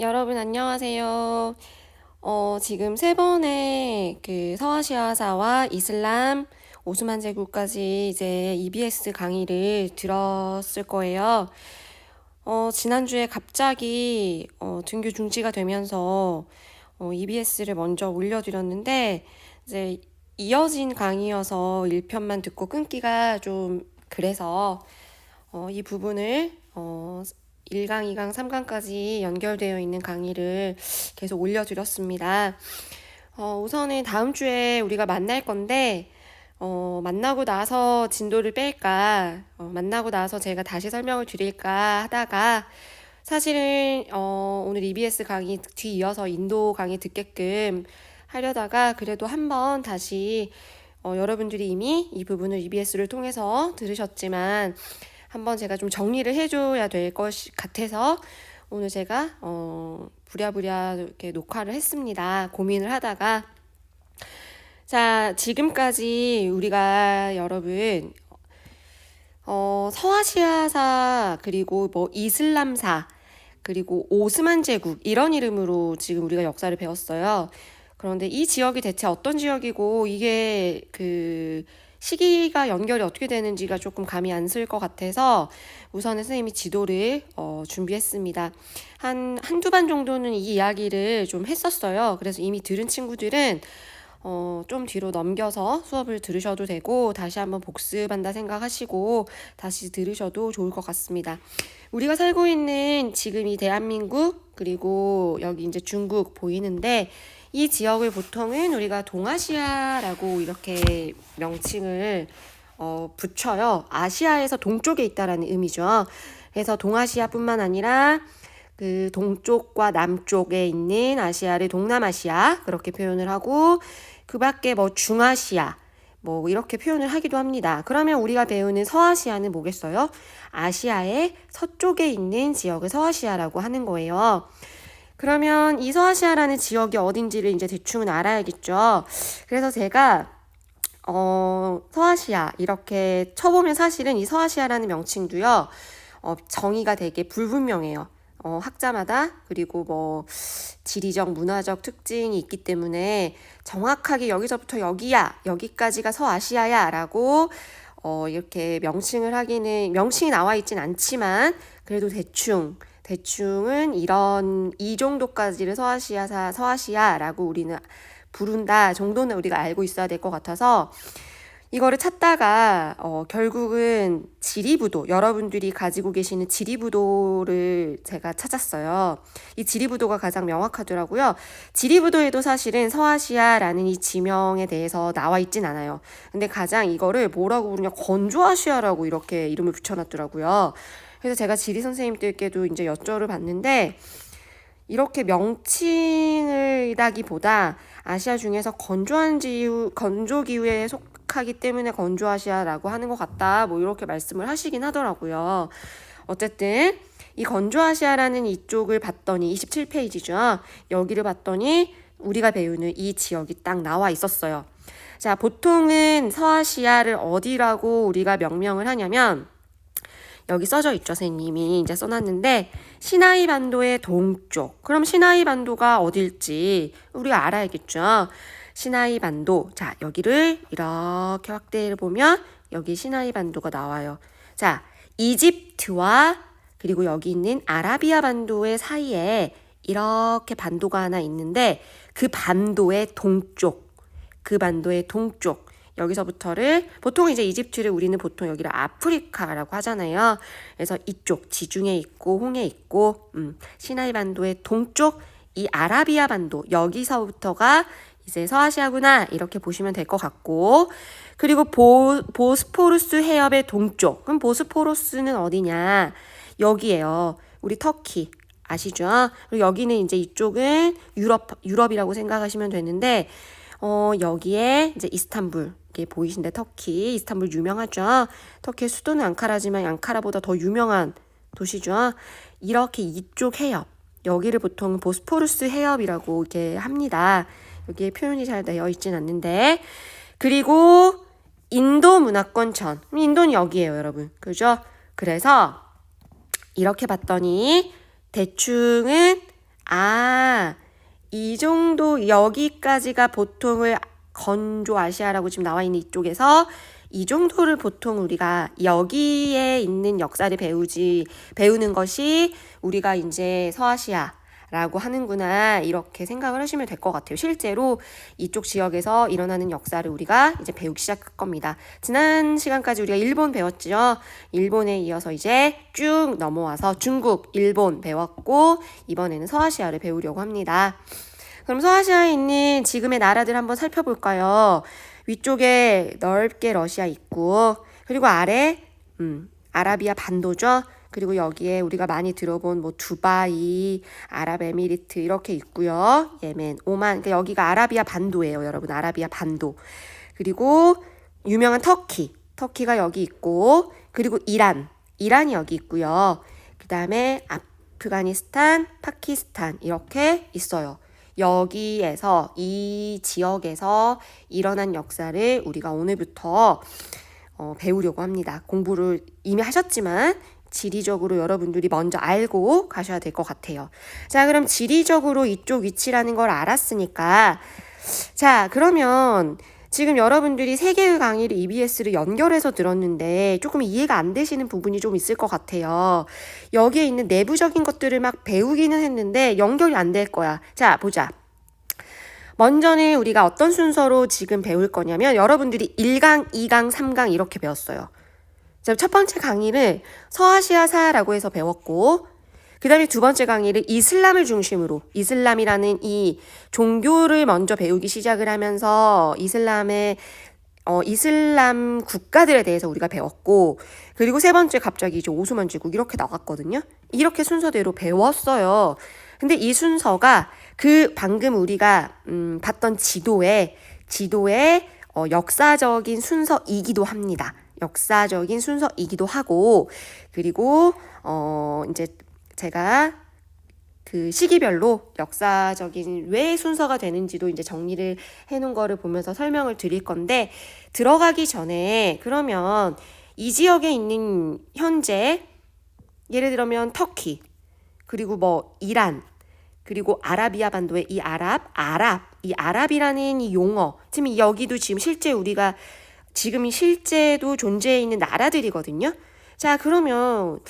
여러분 안녕하세요. 어, 지금 세 번의 그 서아시아사와 이슬람 오스만 제국까지 이제 EBS 강의를 들었을 거예요. 어, 지난주에 갑자기 어, 등교 중지가 되면서 어, EBS를 먼저 올려드렸는데 이제 이어진 강의여서 1편만 듣고 끊기가 좀 그래서 어, 이 부분을 어, 1강, 2강, 3강까지 연결되어 있는 강의를 계속 올려드렸습니다. 어, 우선은 다음 주에 우리가 만날 건데, 어, 만나고 나서 진도를 뺄까, 어, 만나고 나서 제가 다시 설명을 드릴까 하다가, 사실은, 어, 오늘 EBS 강의 뒤이어서 인도 강의 듣게끔 하려다가, 그래도 한번 다시, 어, 여러분들이 이미 이 부분을 EBS를 통해서 들으셨지만, 한번 제가 좀 정리를 해줘야 될 것 같아서 오늘 제가 어, 부랴부랴 이렇게 녹화를 했습니다. 고민을 하다가 자 지금까지 우리가 여러분 어, 서아시아사 그리고 뭐 이슬람사 그리고 오스만 제국 이런 이름으로 지금 우리가 역사를 배웠어요. 그런데 이 지역이 대체 어떤 지역이고 이게 그 시기가 연결이 어떻게 되는지가 조금 감이 안 쓸 것 같아서 우선은 선생님이 지도를 어, 준비했습니다. 한, 한두 반 정도는 이 이야기를 좀 했었어요. 그래서 이미 들은 친구들은 어, 좀 뒤로 넘겨서 수업을 들으셔도 되고, 다시 한번 복습한다 생각하시고, 다시 들으셔도 좋을 것 같습니다. 우리가 살고 있는 지금 이 대한민국, 그리고 여기 이제 중국 보이는데, 이 지역을 보통은 우리가 동아시아라고 이렇게 명칭을 어, 붙여요. 아시아에서 동쪽에 있다라는 의미죠. 그래서 동아시아뿐만 아니라 그 동쪽과 남쪽에 있는 아시아를 동남아시아 그렇게 표현을 하고 그 밖에 뭐 중아시아 뭐 이렇게 표현을 하기도 합니다. 그러면 우리가 배우는 서아시아는 뭐겠어요? 아시아의 서쪽에 있는 지역을 서아시아라고 하는 거예요. 그러면 이 서아시아라는 지역이 어딘지를 이제 대충은 알아야겠죠. 그래서 제가 어, 서아시아 이렇게 쳐보면 사실은 이 서아시아라는 명칭도요. 어, 정의가 되게 불분명해요. 어, 학자마다 그리고 뭐 지리적 문화적 특징이 있기 때문에 정확하게 여기서부터 여기야 여기까지가 서아시아야라고 어, 이렇게 명칭을 하기는 명칭이 나와 있진 않지만 그래도 대충 대충은 이런 이 정도까지를 서아시아사 서아시아라고 우리는 부른다 정도는 우리가 알고 있어야 될 것 같아서 이거를 찾다가 어, 결국은 지리부도 여러분들이 가지고 계시는 지리부도를 제가 찾았어요. 이 지리부도가 가장 명확하더라고요. 지리부도에도 사실은 서아시아라는 이 지명에 대해서 나와 있진 않아요. 근데 가장 이거를 뭐라고 부르냐 건조아시아라고 이렇게 이름을 붙여놨더라고요. 그래서 제가 지리 선생님들께도 이제 여쭤를 봤는데 이렇게 명칭을다기보다 아시아 중에서 건조한 지유 건조 기후에 속 하기 때문에 건조아시아라고 하는 것 같다. 뭐 이렇게 말씀을 하시긴 하더라고요. 어쨌든 이 건조아시아라는 이쪽을 봤더니 27페이지죠. 여기를 봤더니 우리가 배우는 이 지역이 딱 나와 있었어요. 자, 보통은 서아시아를 어디라고 우리가 명명을 하냐면 여기 써져 있죠, 선생님이 이제 써놨는데 시나이 반도의 동쪽. 그럼 시나이 반도가 어딜지 우리가 알아야겠죠. 시나이 반도. 자, 여기를 이렇게 확대해 보면 여기 시나이 반도가 나와요. 자, 이집트와 그리고 여기 있는 아라비아 반도의 사이에 이렇게 반도가 하나 있는데 그 반도의 동쪽, 그 반도의 동쪽 여기서부터를 보통 이제 이집트를 우리는 보통 여기를 아프리카라고 하잖아요. 그래서 이쪽 지중해 있고 홍해 있고 음, 시나이 반도의 동쪽 이 아라비아 반도 여기서부터가 이제 서아시아구나 이렇게 보시면 될 것 같고 그리고 보, 보스포루스 해협의 동쪽 그럼 보스포루스는 어디냐 여기에요. 우리 터키 아시죠? 그리고 여기는 이제 이쪽은 유럽 유럽이라고 생각하시면 되는데 어 여기에 이제 이스탄불 이게 보이신데 터키 이스탄불 유명하죠. 터키의 수도는 앙카라지만 앙카라보다 더 유명한 도시죠. 이렇게 이쪽 해협 여기를 보통 보스포루스 해협이라고 이렇게 합니다. 여기에 표현이 잘 되어 있진 않는데. 그리고 인도 문화권천 인도는 여기에요 여러분. 그죠? 그래서 이렇게 봤더니 대충은 아, 이 정도 여기까지가 보통을 건조 아시아라고 지금 나와 있는 이쪽에서 이 정도를 보통 우리가 여기에 있는 역사를 배우지 배우는 것이 우리가 이제 서아시아 라고 하는구나 이렇게 생각을 하시면 될 것 같아요. 실제로 이쪽 지역에서 일어나는 역사를 우리가 이제 배우기 시작할 겁니다. 지난 시간까지 우리가 일본 배웠죠. 일본에 이어서 이제 쭉 넘어와서 중국, 일본 배웠고 이번에는 서아시아를 배우려고 합니다. 그럼 서아시아에 있는 지금의 나라들 한번 살펴볼까요? 위쪽에 넓게 러시아 있고 그리고 아래 음, 아라비아 반도죠. 그리고 여기에 우리가 많이 들어본 뭐 두바이, 아랍에미리트 이렇게 있고요. 예멘, 오만. 그러니까 여기가 아라비아 반도예요, 여러분. 아라비아 반도. 그리고 유명한 터키. 터키가 여기 있고 그리고 이란. 이란이 여기 있고요. 그다음에 아프가니스탄, 파키스탄 이렇게 있어요. 여기에서 이 지역에서 일어난 역사를 우리가 오늘부터 어, 배우려고 합니다. 공부를 이미 하셨지만 지리적으로 여러분들이 먼저 알고 가셔야 될 것 같아요. 자, 그럼 지리적으로 이쪽 위치라는 걸 알았으니까 자, 그러면 지금 여러분들이 세 개의 강의를 EBS를 연결해서 들었는데 조금 이해가 안 되시는 부분이 좀 있을 것 같아요. 여기에 있는 내부적인 것들을 막 배우기는 했는데 연결이 안 될 거야. 자, 보자. 먼저는 우리가 어떤 순서로 지금 배울 거냐면 여러분들이 1강, 2강, 3강 이렇게 배웠어요. 자, 첫 번째 강의를 서아시아사라고 해서 배웠고 그 다음에 두 번째 강의를 이슬람을 중심으로 이슬람이라는 이 종교를 먼저 배우기 시작을 하면서 이슬람의 어, 이슬람 국가들에 대해서 우리가 배웠고 그리고 세 번째 갑자기 이제 오스만 제국 이렇게 나갔거든요. 이렇게 순서대로 배웠어요. 근데 이 순서가 그 방금 우리가 음, 봤던 지도에 지도의 어, 역사적인 순서이기도 합니다. 역사적인 순서이기도 하고 그리고 어 이제 제가 그 시기별로 역사적인 왜 순서가 되는지도 이제 정리를 해 놓은 거를 보면서 설명을 드릴 건데 들어가기 전에 그러면 이 지역에 있는 현재 예를 들면 터키 그리고 뭐 이란 그리고 아라비아 반도의 이 아랍 아랍 이 아랍이라는 이 용어 지금 여기도 지금 실제 우리가 지금 실제도 존재해 있는 나라들이거든요. 자 그러면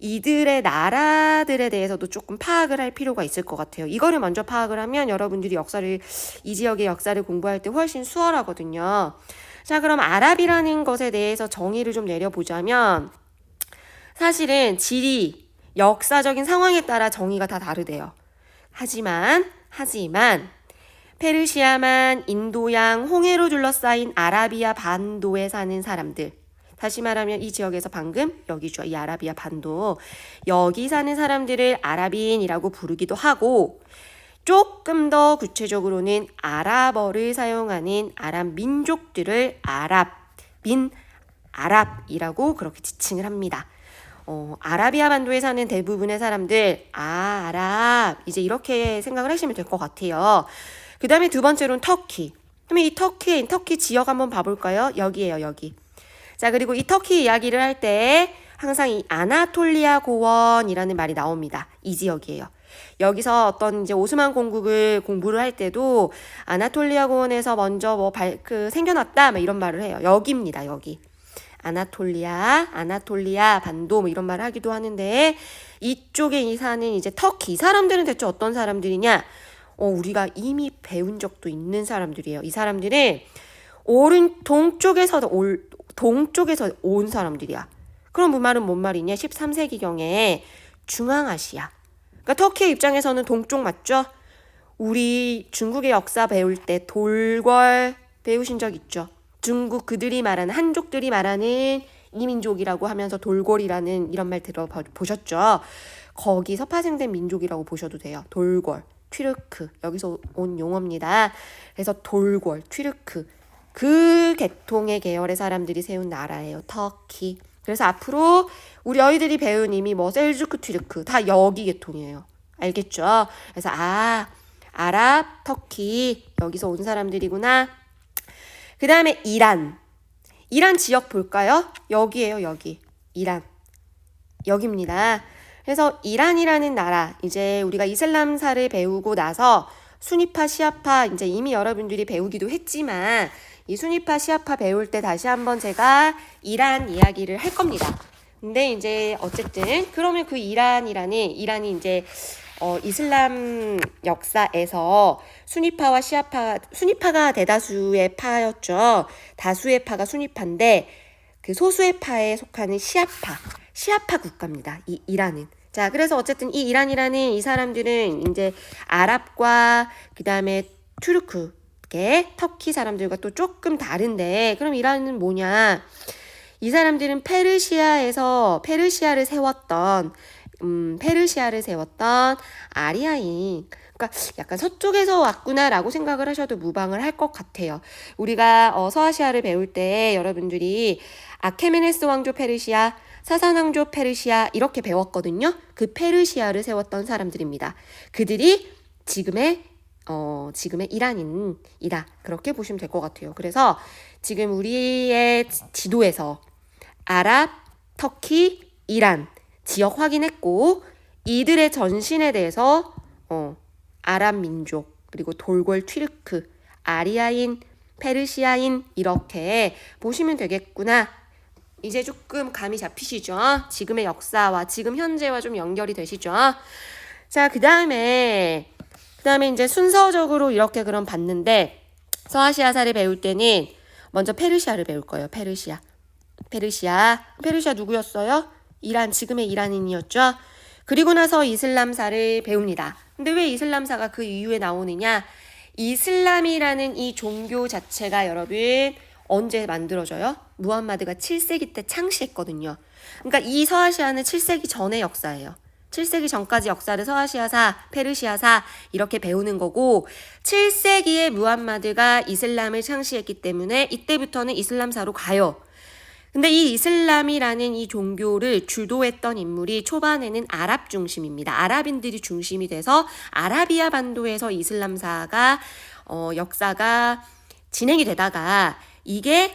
이들의 나라들에 대해서도 조금 파악을 할 필요가 있을 것 같아요. 이거를 먼저 파악을 하면 여러분들이 역사를 이 지역의 역사를 공부할 때 훨씬 수월하거든요. 자, 그럼 아랍이라는 것에 대해서 정의를 좀 내려보자면 사실은 지리, 역사적인 상황에 따라 정의가 다 다르대요. 하지만 하지만 페르시아만 인도양 홍해로 둘러싸인 아라비아 반도에 사는 사람들 다시 말하면 이 지역에서 방금 여기죠. 이 아라비아 반도. 여기 사는 사람들을 아랍인이라고 부르기도 하고 조금 더 구체적으로는 아랍어를 사용하는 아랍 민족들을 아랍민 아랍이라고 그렇게 지칭을 합니다. 어, 아라비아 반도에 사는 대부분의 사람들, 아, 아랍. 이제 이렇게 생각을 하시면 될 것 같아요. 그 다음에 두 번째로는 터키. 그러면 이 터키, 터키 지역 한번 봐볼까요? 여기에요, 여기. 자, 그리고 이 터키 이야기를 할 때 항상 이 아나톨리아 고원이라는 말이 나옵니다. 이 지역이에요. 여기서 어떤 이제 오스만 공국을 공부를 할 때도 아나톨리아 고원에서 먼저 뭐 발, 그 생겨났다, 뭐 이런 말을 해요. 여기입니다, 여기. 아나톨리아, 아나톨리아 반도 뭐 이런 말을 하기도 하는데 이쪽에 이 사는 이제 터키 이 사람들은 대체 어떤 사람들이냐? 어, 우리가 이미 배운 적도 있는 사람들이에요. 이 사람들은 오른 동쪽에서 올 동쪽에서 온 사람들이야. 그럼 그 말은 뭔 말이냐? 13세기경에 중앙아시아. 그러니까 터키의 입장에서는 동쪽 맞죠? 우리 중국의 역사 배울 때 돌궐 배우신 적 있죠? 중국 그들이 말하는 한족들이 말하는 이민족이라고 하면서 돌궐이라는 이런 말 들어보셨죠? 거기 서 파생된 민족이라고 보셔도 돼요. 돌궐, 튀르크 여기서 온 용어입니다. 그래서 돌궐, 튀르크 그 계통의 계열의 사람들이 세운 나라예요. 터키. 그래서 앞으로 우리 아이들이 배운 이미 뭐 셀주크, 튀르크 다 여기 계통이에요. 알겠죠? 그래서 아 아랍, 터키 여기서 온 사람들이구나. 그 다음에 이란. 이란 지역 볼까요? 여기에요, 여기. 이란. 여기입니다. 그래서 이란이라는 나라, 이제 우리가 이슬람사를 배우고 나서 수니파, 시아파, 이제 이미 여러분들이 배우기도 했지만, 이 수니파, 시아파 배울 때 다시 한번 제가 이란 이야기를 할 겁니다. 근데 이제 어쨌든, 그러면 그 이란이라는, 이란이 이제, 어, 이슬람 역사에서 수니파와 시아파, 수니파가 대다수의 파였죠. 다수의 파가 수니파인데, 그 소수의 파에 속하는 시아파, 시아파 국가입니다. 이 이란은. 자, 그래서 어쨌든 이 이란이라는 이 사람들은 이제 아랍과 그 다음에 투르크계, 터키 사람들과 또 조금 다른데, 그럼 이란은 뭐냐? 이 사람들은 페르시아에서 페르시아를 세웠던 음, 페르시아를 세웠던 아리아인 그러니까 약간 서쪽에서 왔구나라고 생각을 하셔도 무방을 할 것 같아요. 우리가 어, 서아시아를 배울 때 여러분들이 아케메네스 왕조 페르시아, 사산 왕조 페르시아 이렇게 배웠거든요. 그 페르시아를 세웠던 사람들입니다. 그들이 지금의 어, 지금의 이란인이다. 그렇게 보시면 될 것 같아요. 그래서 지금 우리의 지도에서 아랍, 터키, 이란 지역 확인했고 이들의 전신에 대해서 어, 아랍 민족 그리고 돌골 튀르크, 아리아인, 페르시아인 이렇게 보시면 되겠구나. 이제 조금 감이 잡히시죠? 지금의 역사와 지금 현재와 좀 연결이 되시죠? 자, 그 다음에 그 다음에 이제 순서적으로 이렇게 그럼 봤는데 서아시아사를 배울 때는 먼저 페르시아를 배울 거예요. 페르시아. 페르시아. 페르시아 누구였어요? 이란, 지금의 이란인이었죠. 그리고 나서 이슬람사를 배웁니다. 근데 왜 이슬람사가 그 이후에 나오느냐? 이슬람이라는 이 종교 자체가 여러분 언제 만들어져요? 무함마드가 7세기 때 창시했거든요. 그러니까 이 서아시아는 7세기 전의 역사예요. 7세기 전까지 역사를 서아시아사, 페르시아사 이렇게 배우는 거고 7세기에 무함마드가 이슬람을 창시했기 때문에 이때부터는 이슬람사로 가요. 근데 이 이슬람이라는 이 종교를 주도했던 인물이 초반에는 아랍 중심입니다. 아랍인들이 중심이 돼서 아라비아 반도에서 이슬람사가 어, 역사가 진행이 되다가 이게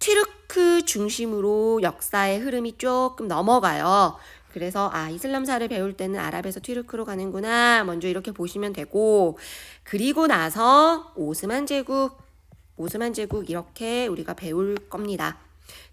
튀르크 중심으로 역사의 흐름이 조금 넘어가요. 그래서 아 이슬람사를 배울 때는 아랍에서 튀르크로 가는구나 먼저 이렇게 보시면 되고 그리고 나서 오스만 제국 오스만 제국 이렇게 우리가 배울 겁니다.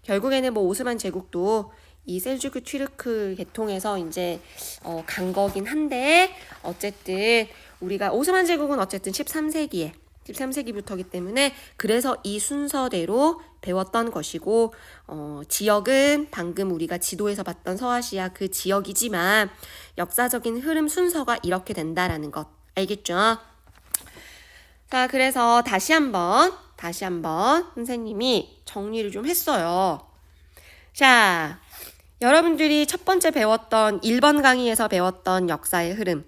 결국에는 뭐 오스만 제국도 이 셀주크 튀르크 계통에서 이제 어, 간 거긴 한데 어쨌든 우리가 오스만 제국은 어쨌든 13세기에 13세기부터기 때문에 그래서 이 순서대로 배웠던 것이고 어, 지역은 방금 우리가 지도에서 봤던 서아시아 그 지역이지만 역사적인 흐름 순서가 이렇게 된다라는 것 알겠죠? 자, 그래서 다시 한번 다시 한번 선생님이 정리를 좀 했어요. 자, 여러분들이 첫 번째 배웠던 1번 강의에서 배웠던 역사의 흐름,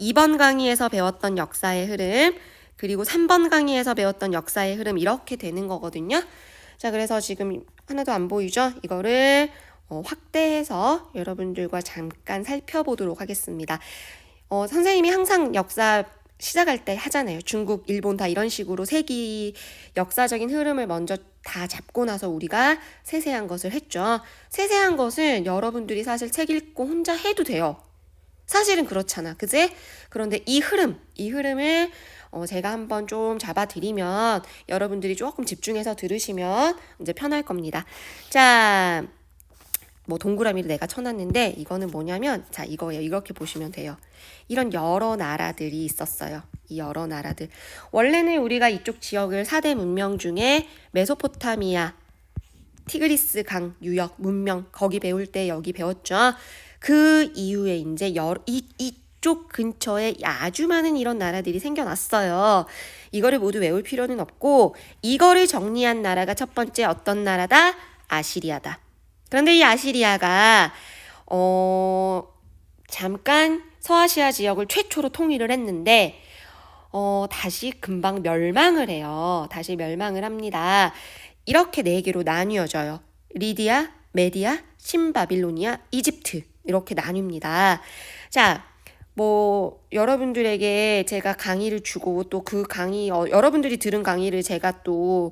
2번 강의에서 배웠던 역사의 흐름, 그리고 3번 강의에서 배웠던 역사의 흐름 이렇게 되는 거거든요. 자, 그래서 지금 하나도 안 보이죠? 이거를 어, 확대해서 여러분들과 잠깐 살펴보도록 하겠습니다. 어, 선생님이 항상 역사 시작할 때 하잖아요. 중국, 일본 다 이런 식으로 세기 역사적인 흐름을 먼저 다 잡고 나서 우리가 세세한 것을 했죠. 세세한 것은 여러분들이 사실 책 읽고 혼자 해도 돼요. 사실은 그렇잖아. 그제? 그런데 이 흐름, 이 흐름을 어, 제가 한번 좀 잡아드리면 여러분들이 조금 집중해서 들으시면 이제 편할 겁니다. 자, 뭐 동그라미를 내가 쳐놨는데 이거는 뭐냐면 자 이거예요. 이렇게 보시면 돼요. 이런 여러 나라들이 있었어요. 이 여러 나라들. 원래는 우리가 이쪽 지역을 4대 문명 중에 메소포타미아, 티그리스 강 유역 문명 거기 배울 때 여기 배웠죠. 그 이후에 이제 여러 이, 이 쪽 근처에 아주 많은 이런 나라들이 생겨났어요. 이거를 모두 외울 필요는 없고 이거를 정리한 나라가 첫 번째 어떤 나라다? 아시리아다. 그런데 이 아시리아가 어 잠깐 서아시아 지역을 최초로 통일을 했는데 어 다시 금방 멸망을 해요. 다시 멸망을 합니다. 이렇게 네 개로 나뉘어져요. 리디아, 메디아, 신바빌로니아, 이집트 이렇게 나뉩니다. 자, 뭐 여러분들에게 제가 강의를 주고 또 그 강의 어, 여러분들이 들은 강의를 제가 또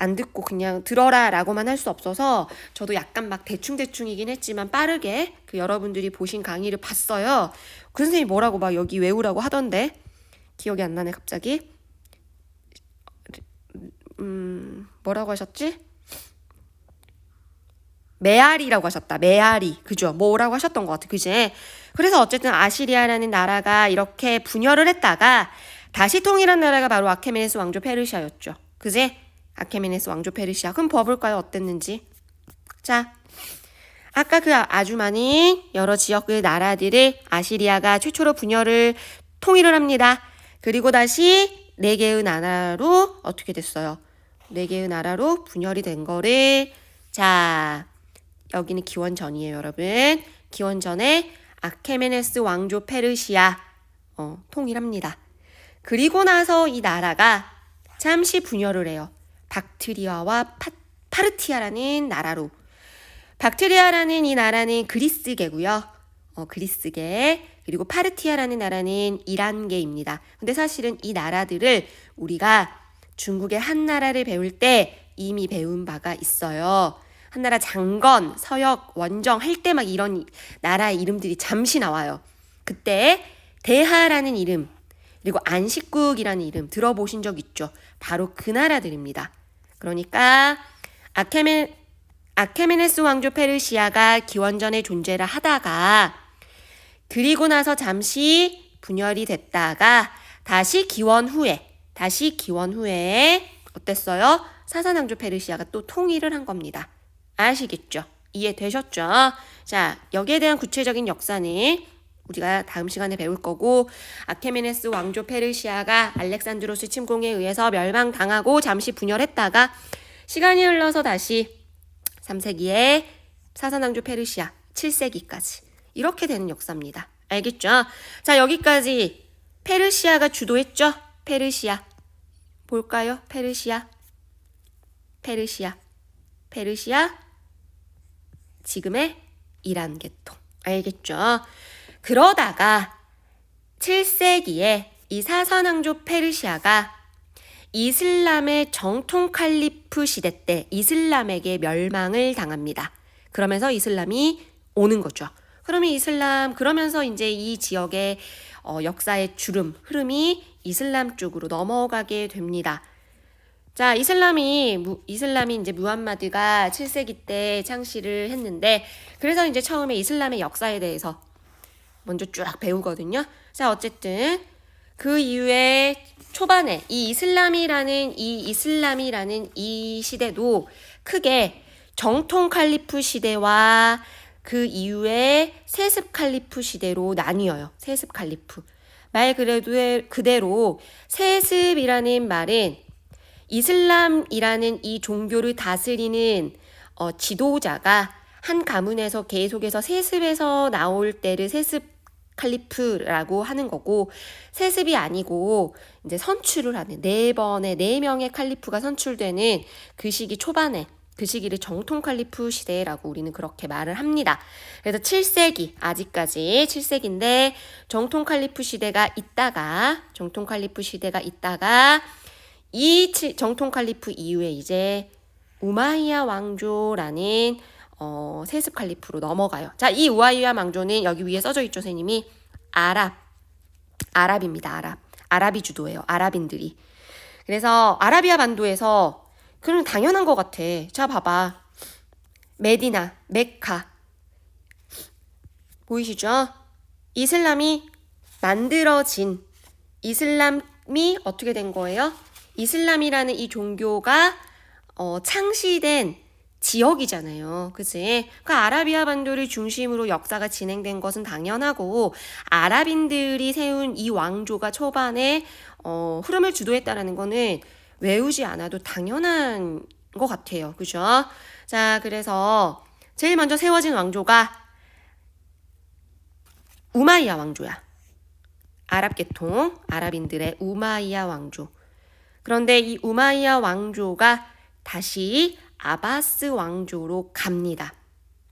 안 듣고 그냥 들어라라고만 할 수 없어서 저도 약간 막 대충대충이긴 했지만 빠르게 그 여러분들이 보신 강의를 봤어요. 그 선생님이 뭐라고 막 여기 외우라고 하던데 기억이 안 나네 갑자기. 음 뭐라고 하셨지? 메아리라고 하셨다. 메아리. 그죠? 뭐라고 하셨던 것 같아. 그지? 그래서 어쨌든 아시리아라는 나라가 이렇게 분열을 했다가 다시 통일한 나라가 바로 아케메네스 왕조 페르시아였죠. 그지? 아케메네스 왕조 페르시아. 그럼 봐볼까요? 어땠는지. 자. 아까 그 아주 많은 여러 지역의 나라들을 아시리아가 최초로 분열을 통일을 합니다. 그리고 다시 네 개의 나라로 어떻게 됐어요? 네 개의 나라로 분열이 된 거를 자 여기는 기원 전이에요, 여러분. 기원 전에 아케메네스 왕조 페르시아 어, 통일합니다. 그리고 나서 이 나라가 잠시 분열을 해요. 박트리아와 파, 파르티아라는 나라로. 박트리아라는 이 나라는 그리스계고요. 어, 그리스계. 그리고 파르티아라는 나라는 이란계입니다. 근데 사실은 이 나라들을 우리가 중국의 한 나라를 배울 때 이미 배운 바가 있어요. 한나라 장건, 서역, 원정 할 때 막 이런 나라의 이름들이 잠시 나와요. 그때 대하라는 이름, 그리고 안식국이라는 이름 들어보신 적 있죠? 바로 그 나라들입니다. 그러니까 아케메, 아케메네스 왕조 페르시아가 기원전에 존재를 하다가 그리고 나서 잠시 분열이 됐다가 다시 기원 후에 다시 기원 후에 어땠어요? 사사왕조 페르시아가 또 통일을 한 겁니다. 아시겠죠? 이해되셨죠? 자, 여기에 대한 구체적인 역사는 우리가 다음 시간에 배울 거고 아케메네스 왕조 페르시아가 알렉산드로스 침공에 의해서 멸망당하고 잠시 분열했다가 시간이 흘러서 다시 3세기에 사사왕조 페르시아 7세기까지 이렇게 되는 역사입니다. 알겠죠? 자, 여기까지 페르시아가 주도했죠? 페르시아. 볼까요? 페르시아. 페르시아. 페르시아. 지금의 이란 계통. 알겠죠? 그러다가 7세기에 이 사선왕조 페르시아가 이슬람의 정통 칼리프 시대 때 이슬람에게 멸망을 당합니다. 그러면서 이슬람이 오는 거죠. 그러면 이슬람 그러면서 이제 이 지역의 어, 역사의 주름 흐름이 이슬람 쪽으로 넘어가게 됩니다. 자, 이슬람이 이슬람이 이제 무함마드가 7세기 때 창시를 했는데 그래서 이제 처음에 이슬람의 역사에 대해서 먼저 쫙 배우거든요. 자, 어쨌든 그 이후에 초반에 이 이슬람이라는 이 이슬람이라는 이 시대도 크게 정통 칼리프 시대와 그 이후에 세습 칼리프 시대로 나뉘어요. 세습 칼리프. 말 그래도 그대로 세습이라는 말은 이슬람이라는 이 종교를 다스리는 어, 지도자가 한 가문에서 계속해서 세습에서 나올 때를 세습 칼리프라고 하는 거고 세습이 아니고 이제 선출을 하는 네 번의 네 명의 칼리프가 선출되는 그 시기 초반에 그 시기를 정통 칼리프 시대라고 우리는 그렇게 말을 합니다. 그래서 7세기, 아직까지 7세기인데 정통 칼리프 시대가 있다가, 정통 칼리프 시대가 있다가, 이 정통 칼리프 이후에 이제 우마이야 왕조라는 어, 세습 칼리프로 넘어가요. 자, 이 우마이야 왕조는 여기 위에 써져 있죠, 선생님이. 아랍. 아랍입니다, 아랍. 아랍이 주도예요, 아랍인들이. 그래서 아라비아 반도에서 그럼 당연한 것 같아. 자, 봐봐. 메디나, 메카. 보이시죠? 이슬람이 만들어진 이슬람이 어떻게 된 거예요? 이슬람이라는 이 종교가 어, 창시된 지역이잖아요. 그치? 그 아라비아 반도를 중심으로 역사가 진행된 것은 당연하고, 아랍인들이 세운 이 왕조가 초반에, 어, 흐름을 주도했다라는 거는 외우지 않아도 당연한 것 같아요. 그죠? 자, 그래서 제일 먼저 세워진 왕조가 우마이야 왕조야. 아랍 계통, 아랍인들의 우마이야 왕조. 그런데 이 우마이야 왕조가 다시 아바스 왕조로 갑니다.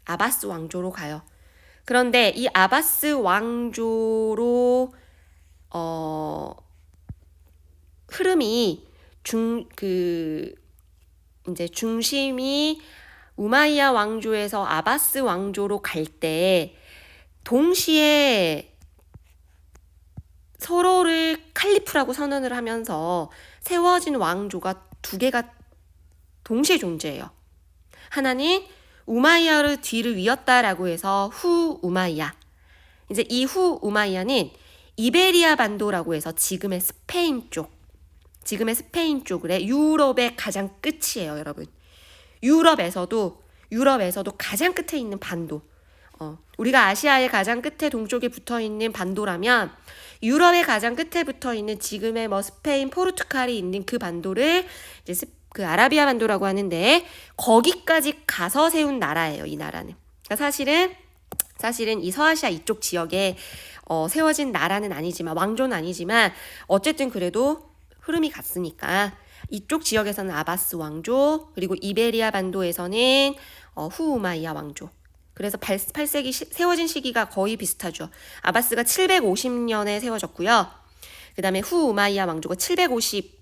아바스 왕조로 가요. 그런데 이 아바스 왕조로 어 흐름이 중 그 이제 중심이 우마이야 왕조에서 아바스 왕조로 갈 때 동시에 서로를 칼리프라고 선언을 하면서 세워진 왕조가 두 개가 동시에 존재해요. 하나는 우마이야를 뒤를 이었다라고 해서 후 우마이야. 이제 이 후 우마이야는 이베리아 반도라고 해서 지금의 스페인 쪽, 지금의 스페인 쪽을 유럽의 가장 끝이에요, 여러분. 유럽에서도 유럽에서도 가장 끝에 있는 반도. 어, 우리가 아시아의 가장 끝에 동쪽에 붙어 있는 반도라면 유럽의 가장 끝에 붙어 있는 지금의 뭐 스페인, 포르투갈이 있는 그 반도를 이제 스, 그 아라비아 반도라고 하는데 거기까지 가서 세운 나라예요, 이 나라는. 그러니까 사실은 사실은 이 서아시아 이쪽 지역에 어, 세워진 나라는 아니지만 왕조는 아니지만 어쨌든 그래도 흐름이 같으니까 이쪽 지역에서는 아바스 왕조 그리고 이베리아 반도에서는 어, 후우마이야 왕조 그래서 8, 8세기 시, 세워진 시기가 거의 비슷하죠. 아바스가 750년에 세워졌고요. 그 다음에 후 우마이야 왕조가 750,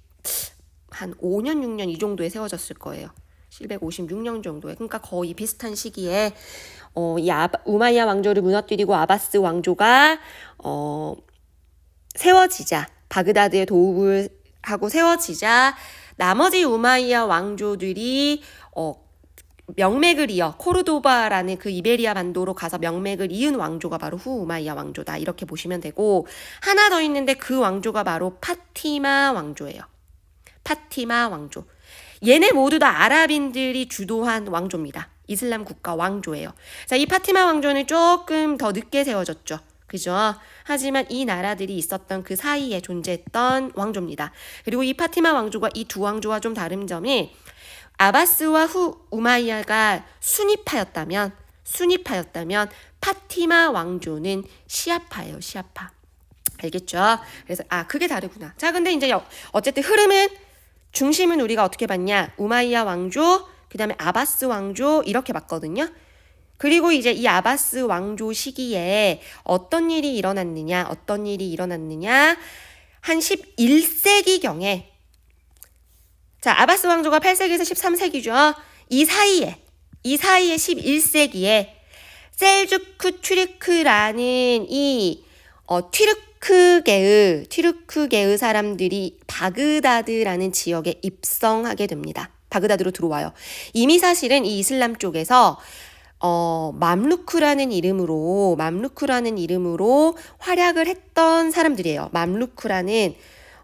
한 5년, 6년 이 정도에 세워졌을 거예요. 756년 정도에. 그러니까 거의 비슷한 시기에, 어, 이 아바, 우마이야 왕조를 무너뜨리고 아바스 왕조가, 어, 세워지자, 바그다드에 도읍을 하고 세워지자, 나머지 우마이야 왕조들이, 어, 명맥을 이어 코르도바라는 그 이베리아 반도로 가서 명맥을 이은 왕조가 바로 후우마이야 왕조다 이렇게 보시면 되고 하나 더 있는데 그 왕조가 바로 파티마 왕조예요. 파티마 왕조. 얘네 모두 다 아랍인들이 주도한 왕조입니다. 이슬람 국가 왕조예요. 자, 이 파티마 왕조는 조금 더 늦게 세워졌죠. 그죠? 하지만 이 나라들이 있었던 그 사이에 존재했던 왕조입니다. 그리고 이 파티마 왕조가 이 두 왕조와 좀 다른 점이 아바스와 후 우마이야가 순위파였다면 순위파였다면 파티마 왕조는 시아파예요. 시아파. 알겠죠? 그래서 아 그게 다르구나. 자 근데 이제 어쨌든 흐름은 중심은 우리가 어떻게 봤냐? 우마이야 왕조, 그다음에 아바스 왕조 이렇게 봤거든요. 그리고 이제 이 아바스 왕조 시기에 어떤 일이 일어났느냐? 어떤 일이 일어났느냐? 한 11세기경에 자, 아바스 왕조가 8세기에서 13세기죠. 이 사이에, 이 사이에 11세기에 셀주크 튀르크라는 이 어, 튀르크계의, 튀르크계의 사람들이 바그다드라는 지역에 입성하게 됩니다. 바그다드로 들어와요. 이미 사실은 이 이슬람 쪽에서 어, 맘루크라는 이름으로, 맘루크라는 이름으로 활약을 했던 사람들이에요. 맘루크라는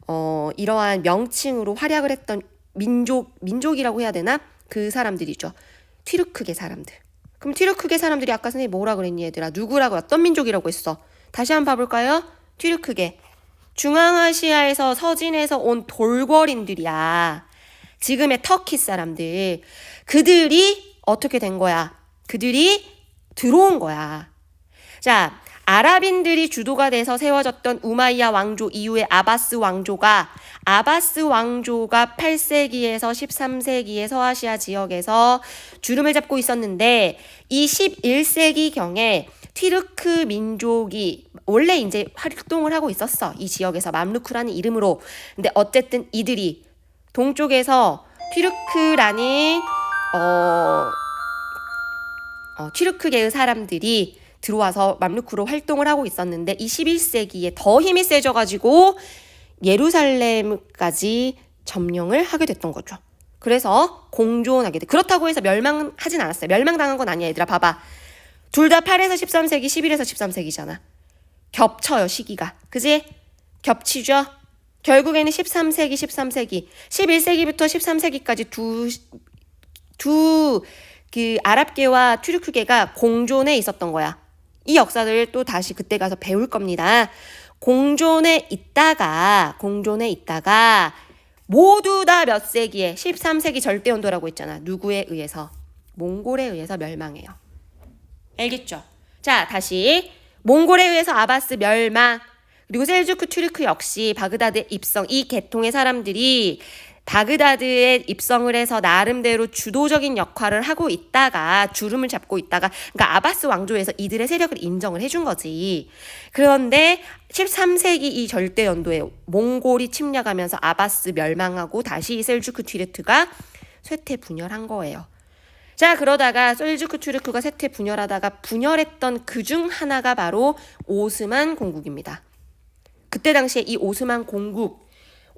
어, 이러한 명칭으로 활약을 했던 민족, 민족이라고 해야 되나? 그 사람들이죠. 튀르크계 사람들. 그럼 튀르크계 사람들이 아까 선생님 뭐라 그랬니 얘들아? 누구라고 어떤 민족이라고 했어? 다시 한번 봐볼까요? 튀르크계. 중앙아시아에서 서진에서 온 돌궐인들이야. 지금의 터키 사람들. 그들이 어떻게 된 거야? 그들이 들어온 거야. 자, 아랍인들이 주도가 돼서 세워졌던 우마이야 왕조 이후에 아바스 왕조가 아바스 왕조가 8세기에서 13세기의 서아시아 지역에서 주름을 잡고 있었는데 이 11세기 경에 티르크 민족이 원래 이제 활동을 하고 있었어. 이 지역에서 맘루크라는 이름으로. 근데 어쨌든 이들이 동쪽에서 튀르크라는 어, 어 튀르크계의 사람들이 들어와서 맘루크로 활동을 하고 있었는데 이 11세기에 더 힘이 세져 가지고 예루살렘까지 점령을 하게 됐던 거죠. 그래서 공존하게 돼. 그렇다고 해서 멸망하진 않았어요. 멸망당한 건 아니야, 얘들아. 봐봐. 둘 다 8에서 13세기, 11에서 13세기잖아. 겹쳐요, 시기가. 그지? 겹치죠? 결국에는 13세기, 13세기, 11세기부터 13세기까지 두, 두, 그, 아랍계와 튀르크계가 공존해 있었던 거야. 이 역사를 또 다시 그때 가서 배울 겁니다. 공존에 있다가 공존에 있다가 모두 다 몇 세기에 13세기 절대 온도라고 했잖아. 누구에 의해서? 몽골에 의해서 멸망해요. 알겠죠? 자, 다시 몽골에 의해서 아바스 멸망 그리고 셀주크 튀르크 역시 바그다드 입성 이 계통의 사람들이 바그다드에 입성을 해서 나름대로 주도적인 역할을 하고 있다가 주름을 잡고 있다가 그러니까 아바스 왕조에서 이들의 세력을 인정을 해준 거지. 그런데 13세기 이 절대 연도에 몽골이 침략하면서 아바스 멸망하고 다시 셀주크 튀르트가 쇠퇴 분열한 거예요. 자, 그러다가 셀주크 튀르크가 쇠퇴 분열하다가 분열했던 그 중 하나가 바로 오스만 공국입니다. 그때 당시에 이 오스만 공국,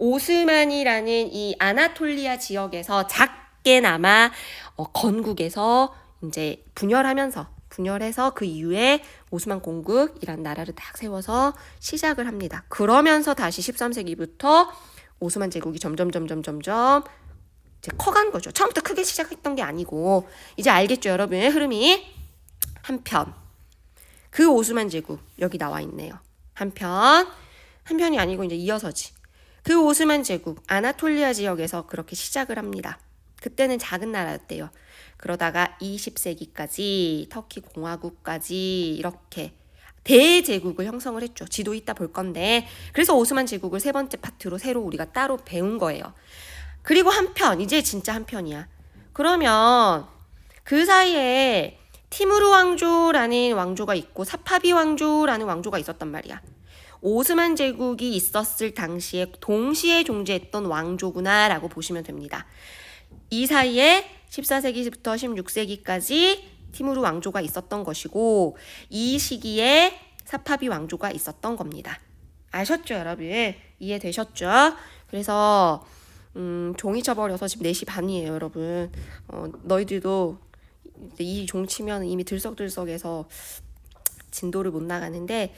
오스만이라는 이 아나톨리아 지역에서 작게나마 어, 건국에서 이제 분열하면서 분열해서 그 이후에 오스만 공국이란 나라를 딱 세워서 시작을 합니다. 그러면서 다시 13세기부터 오스만 제국이 점점 점점 점점 이제 커간 거죠. 처음부터 크게 시작했던 게 아니고 이제 알겠죠, 여러분 흐름이 한편 그 오스만 제국 여기 나와 있네요. 한편 한편이 아니고 이제 이어서지. 그 오스만 제국 아나톨리아 지역에서 그렇게 시작을 합니다. 그때는 작은 나라였대요. 그러다가 20세기까지 터키 공화국까지 이렇게 대제국을 형성을 했죠. 지도 이따 볼 건데 그래서 오스만 제국을 세 번째 파트로 새로 우리가 따로 배운 거예요. 그리고 한편 이제 진짜 한편이야. 그러면 그 사이에 티무르 왕조라는 왕조가 있고 사파비 왕조라는 왕조가 있었단 말이야. 오스만 제국이 있었을 당시에 동시에 존재했던 왕조구나라고 보시면 됩니다. 이 사이에 14세기부터 16세기까지 티무르 왕조가 있었던 것이고 이 시기에 사파비 왕조가 있었던 겁니다. 아셨죠, 여러분? 이해되셨죠? 그래서 음, 종이 쳐버려서 지금 4시 반이에요, 여러분. 어, 너희들도 이 종 치면 이미 들썩들썩해서 진도를 못 나가는데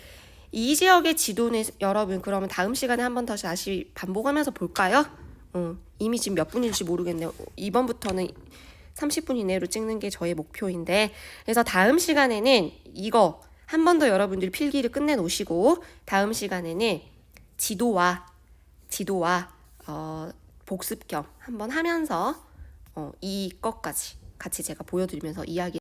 이 지역의 지도는 여러분 그러면 다음 시간에 한번더 다시 반복하면서 볼까요? 어, 이미 지금 몇 분일지 모르겠네요. 이번부터는 30분 이내로 찍는 게 저의 목표인데 그래서 다음 시간에는 이거 한 번 더 여러분들 필기를 끝내 놓으시고 다음 시간에는 지도와 지도와 어, 복습 겸 한번 하면서 어, 이것까지 같이 제가 보여드리면서 이야기